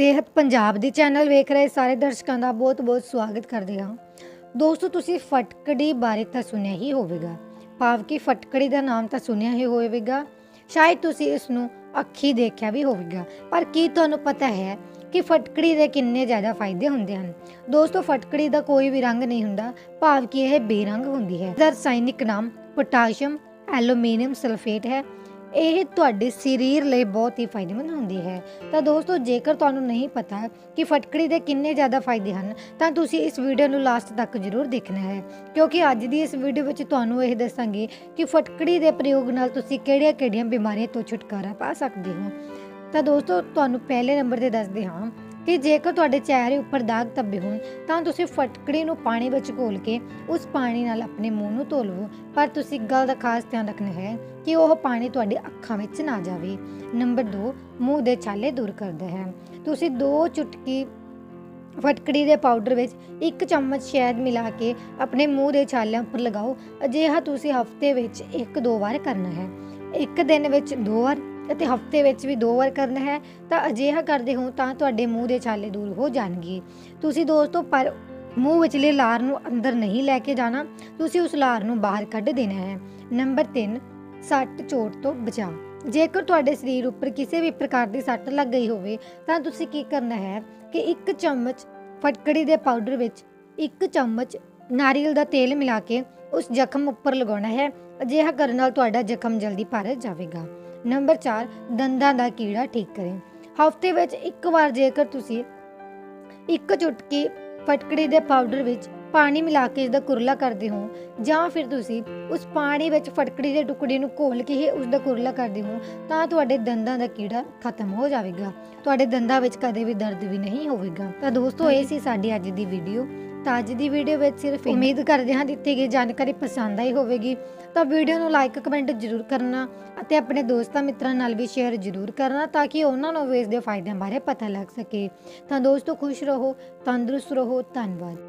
ਸਿਹਤ ਪੰਜਾਬ ਦੀ ਚੈਨਲ ਵੇਖ ਰਹੇ ਸਾਰੇ ਦਰਸ਼ਕਾਂ ਦਾ ਬਹੁਤ-ਬਹੁਤ ਸਵਾਗਤ ਕਰਦੇ ਹਾਂ। ਦੋਸਤੋ, ਤੁਸੀਂ ਫਟਕੜੀ ਬਾਰੇ ਤਾਂ ਸੁਣਿਆ ਹੀ ਹੋਵੇਗਾ। ਭਾਵ ਕਿ ਫਟਕੜੀ ਦਾ ਨਾਮ ਤਾਂ ਸੁਣਿਆ ਹੀ ਹੋਵੇਗਾ। ਸ਼ਾਇਦ ਤੁਸੀਂ ਇਸ ਨੂੰ ਅੱਖੀ ਦੇਖਿਆ ਵੀ ਹੋਵੇਗਾ। ਪਰ ਕੀ ਤੁਹਾਨੂੰ ਪਤਾ ਹੈ ਕਿ ਫਟਕੜੀ ਦੇ ਕਿੰਨੇ ਜ਼ਿਆਦਾ ਫਾਇਦੇ ਹੁੰਦੇ ਹਨ? ਦੋਸਤੋ, ਫਟਕੜੀ ਦਾ ਕੋਈ ਵੀ ਰੰਗ ਨਹੀਂ ਹੁੰਦਾ। ਭਾਵ ਕਿ ਇਹ ਬੇਰੰਗ ਹੁੰਦੀ ਹੈ। ਦਾ ਰਸਾਇਣਿਕ ਨਾਮ ਪੋਟਾਸ਼ੀਅਮ ਐਲੂਮੀਨੀਅਮ ਸਲਫੇਟ ਹੈ। ਇਹ ਤੁਹਾਡੇ ਸਰੀਰ ਲਈ ਬਹੁਤ ਹੀ ਫਾਇਦੇਮੰਦ ਹੁੰਦੀ ਹੈ। ਤਾਂ ਦੋਸਤੋ, ਜੇਕਰ ਤੁਹਾਨੂੰ ਨਹੀਂ ਪਤਾ ਕਿ ਫਟਕੜੀ ਦੇ ਕਿੰਨੇ ਜ਼ਿਆਦਾ ਫਾਇਦੇ ਹਨ, ਤਾਂ ਤੁਸੀਂ ਇਸ ਵੀਡੀਓ ਨੂੰ ਲਾਸਟ ਤੱਕ ਜ਼ਰੂਰ ਦੇਖਣਾ ਹੈ। ਕਿਉਂਕਿ ਅੱਜ ਦੀ ਇਸ ਵੀਡੀਓ ਵਿੱਚ ਤੁਹਾਨੂੰ ਇਹ ਦੱਸਾਂਗੇ ਕਿ ਫਟਕੜੀ ਦੇ ਪ੍ਰਯੋਗ ਨਾਲ ਤੁਸੀਂ ਕਿਹੜੀਆਂ-ਕਿਹੜੀਆਂ ਬਿਮਾਰੀਆਂ ਤੋਂ ਛੁਟਕਾਰਾ ਪਾ ਸਕਦੇ ਹੋ। ਤਾਂ ਦੋਸਤੋ, ਤੁਹਾਨੂੰ ਪਹਿਲੇ ਨੰਬਰ ਤੇ ਦੱਸਦੇ ਹਾਂ ਕਿ ਜੇਕਰ ਤੁਹਾਡੇ ਚਿਹਰੇ ਉੱਪਰ ਦਾਗ ਧੱਬੇ ਹੋਣ, ਤਾਂ ਤੁਸੀਂ ਫਟਕੜੀ ਨੂੰ ਪਾਣੀ ਵਿੱਚ ਘੋਲ ਕੇ ਉਸ ਪਾਣੀ ਨਾਲ ਆਪਣੇ ਮੂੰਹ ਨੂੰ ਧੋ ਲਵੋ। ਪਰ ਤੁਸੀਂ ਗੱਲ ਦਾ ਖਾਸ ਧਿਆਨ ਰੱਖਣਾ ਹੈ ਕਿ ਉਹ ਪਾਣੀ ਤੁਹਾਡੀ ਅੱਖਾਂ ਵਿੱਚ ਨਾ ਜਾਵੇ। ਨੰਬਰ 2 ਮੂੰਹ ਦੇ ਛਾਲੇ ਦੂਰ ਕਰਦਾ ਹੈ। ਤੁਸੀਂ ਦੋ ਚੁਟਕੀ ਫਟਕੜੀ ਦੇ ਪਾਊਡਰ ਵਿੱਚ ਇੱਕ ਚਮਚ ਸ਼ਹਿਦ ਮਿਲਾ ਕੇ ਆਪਣੇ ਮੂੰਹ ਦੇ ਛਾਲਿਆਂ ਉੱਪਰ ਲਗਾਓ। ਅਜਿਹਾ ਤੁਸੀਂ ਹਫ਼ਤੇ ਵਿੱਚ ਇੱਕ ਦੋ ਵਾਰ ਕਰਨਾ ਹੈ। ਇੱਕ ਦਿਨ ਵਿੱਚ ਦੋ ਵਾਰ ਅਤੇ ਹਫ਼ਤੇ ਵਿੱਚ ਵੀ ਦੋ ਵਾਰ ਕਰਨਾ ਹੈ, ਤਾਂ ਅਜਿਹਾ ਕਰਦੇ ਹੋ ਤਾਂ ਤੁਹਾਡੇ ਮੂੰਹ ਦੇ ਛਾਲੇ ਦੂਰ ਹੋ ਜਾਣਗੇ। ਤੁਸੀਂ ਦੋਸਤੋ, ਪਰ ਮੂੰਹ ਵਿਚਲੇ ਲਾਰ ਨੂੰ ਅੰਦਰ ਨਹੀਂ ਲੈ ਕੇ ਜਾਣਾ, ਤੁਸੀਂ ਉਸ ਲਾਰ ਨੂੰ ਬਾਹਰ ਕੱਢ ਦੇਣਾ ਹੈ। ਨੰਬਰ 3 ਸੱਟ ਚੋਟ ਤੋਂ ਬਚਾਅ ਜੇਕਰ ਤੁਹਾਡੇ ਸਰੀਰ ਉੱਪਰ ਕਿਸੇ ਵੀ ਪ੍ਰਕਾਰ ਦੀ ਸੱਟ ਲੱਗ ਗਈ ਹੋਵੇ, ਤਾਂ ਤੁਸੀਂ ਕੀ ਕਰਨਾ ਹੈ ਕਿ ਇੱਕ ਚਮਚ ਫਟਕੜੀ ਦੇ ਪਾਊਡਰ ਵਿੱਚ ਇੱਕ ਚਮਚ ਨਾਰੀਅਲ ਦਾ ਤੇਲ ਮਿਲਾ ਕੇ ਉਸ ਜ਼ਖਮ ਉੱਪਰ ਲਗਾਉਣਾ ਹੈ। ਅਜਿਹਾ ਕਰਨ ਨਾਲ ਤੁਹਾਡਾ ਜ਼ਖਮ ਜਲਦੀ ਭਰ ਜਾਵੇਗਾ। ਨੰਬਰ 4 ਦੰਦਾਂ ਦਾ ਕੀੜਾ ਠੀਕ ਕਰੇ। ਹਫ਼ਤੇ ਵਿੱਚ ਇੱਕ ਵਾਰ ਜੇਕਰ ਤੁਸੀਂ ਇੱਕ ਚੁਟਕੀ ਫਟਕੜੀ ਦੇ ਪਾਊਡਰ ਵਿੱਚ ਪਾਣੀ ਮਿਲਾ ਕੇ ਇਸ ਦਾ ਕੁਰਲਾ ਕਰਦੇ ਹੋ ਜਾਂ ਫਿਰ ਤੁਸੀਂ ਉਸ ਪਾਣੀ ਵਿੱਚ ਫਟਕੜੀ ਦੇ ਟੁਕੜੇ ਨੂੰ ਘੋਲ ਕੇ ਹੀ ਉਸ ਦਾ ਕੁਰਲਾ ਕਰਦੇ ਹੋ ਤਾਂ ਤੁਹਾਡੇ ਦੰਦਾਂ ਦਾ ਕੀੜਾ ਖਤਮ ਹੋ ਜਾਵੇਗਾ। ਤੁਹਾਡੇ ਦੰਦਾਂ ਵਿੱਚ ਕਦੇ ਵੀ ਦਰਦ ਵੀ ਨਹੀਂ ਹੋਵੇਗਾ। ਤਾਂ ਦੋਸਤੋ ਇਹ ਸੀ ਸਾਡੀ ਅੱਜ ਦੀ ਵੀਡੀਓ। ਤਾਂ ਅੱਜ ਦੀ ਵੀਡੀਓ ਵਿੱਚ ਸਿਰਫ ਉਮੀਦ ਕਰਦੇ ਹਾਂ ਦਿੱਤੀ ਗਈ ਜਾਣਕਾਰੀ ਪਸੰਦ ਆਈ ਹੋਵੇਗੀ। ਤਾਂ ਵੀਡੀਓ ਨੂੰ ਲਾਈਕ ਕਮੈਂਟ ਜ਼ਰੂਰ ਕਰਨਾ ਅਤੇ ਆਪਣੇ ਦੋਸਤਾਂ ਮਿੱਤਰਾਂ ਨਾਲ ਵੀ ਸ਼ੇਅਰ ਜ਼ਰੂਰ ਕਰਨਾ ਤਾਂ ਕਿ ਉਹਨਾਂ ਨੂੰ ਵੀ ਇਸ ਦੇ ਫਾਇਦਿਆਂ ਬਾਰੇ ਪਤਾ ਲੱਗ ਸਕੇ। ਤਾਂ ਦੋਸਤੋ ਖੁਸ਼ ਰਹੋ ਤੰਦਰੁਸਤ ਰਹੋ ਧੰਨਵਾਦ।